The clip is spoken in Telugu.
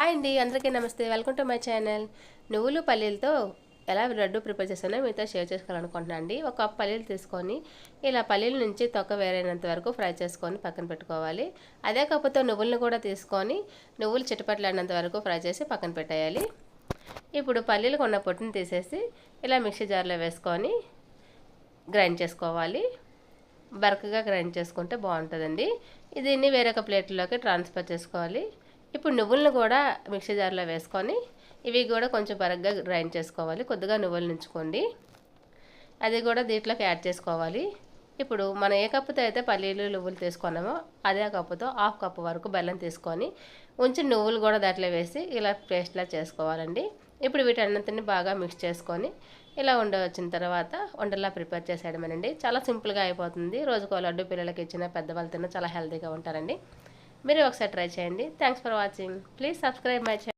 హాయ్ అండి అందరికీ నమస్తే. Welcome to my channel. నువ్వులు పల్లీలతో ఎలా లడ్డు ప్రిపేర్ చేస్తానో మీతో షేర్ చేసుకోవాలనుకుంటున్నాను అండి. ఒక కప్ పల్లీలు తీసుకొని ఇలా పల్లీల నుంచి తొక్క వేరైనంత వరకు ఫ్రై చేసుకొని పక్కన పెట్టుకోవాలి. అదే కప్పుతో నువ్వులను కూడా తీసుకొని నువ్వులు చిటపట్లాడినంత వరకు ఫ్రై చేసి పక్కన పెట్టేయాలి. ఇప్పుడు పల్లీలకు ఉన్న పొట్టును తీసేసి ఇలా మిక్సీ జార్లో వేసుకొని గ్రైండ్ చేసుకోవాలి. బరకగా గ్రైండ్ చేసుకుంటే బాగుంటుందండి. దీన్ని వేరొక ప్లేట్లోకి ట్రాన్స్ఫర్ చేసుకోవాలి. ఇప్పుడు నువ్వులను కూడా మిక్సీ జార్లో వేసుకొని ఇవి కూడా కొంచెం బరగ్గా గ్రైండ్ చేసుకోవాలి. కొద్దిగా నువ్వులు నుంచుకోండి. అది కూడా దీంట్లోకి యాడ్ చేసుకోవాలి. ఇప్పుడు మనం ఏ కప్పుతో అయితే పల్లీలు నువ్వులు తీసుకున్నామో అదే కప్పుతో హాఫ్ కప్పు వరకు బెల్లం తీసుకొని ఉంచి నువ్వులు కూడా దాంట్లో వేసి ఇలా పేస్ట్లా చేసుకోవాలండి. ఇప్పుడు వీటన్నింటిని బాగా మిక్స్ చేసుకొని ఇలా ఉండ వచ్చిన తర్వాత వండలా ప్రిపేర్ చేసేయడమేనండి. చాలా సింపుల్గా అయిపోతుంది. రోజుకో లడ్డు పిల్లలకి ఇచ్చిన పెద్దవాళ్ళు తిన్న చాలా హెల్తీగా ఉంటారండి. మీరు ఒకసారి ట్రై చేయండి. Thanks for watching please subscribe my channel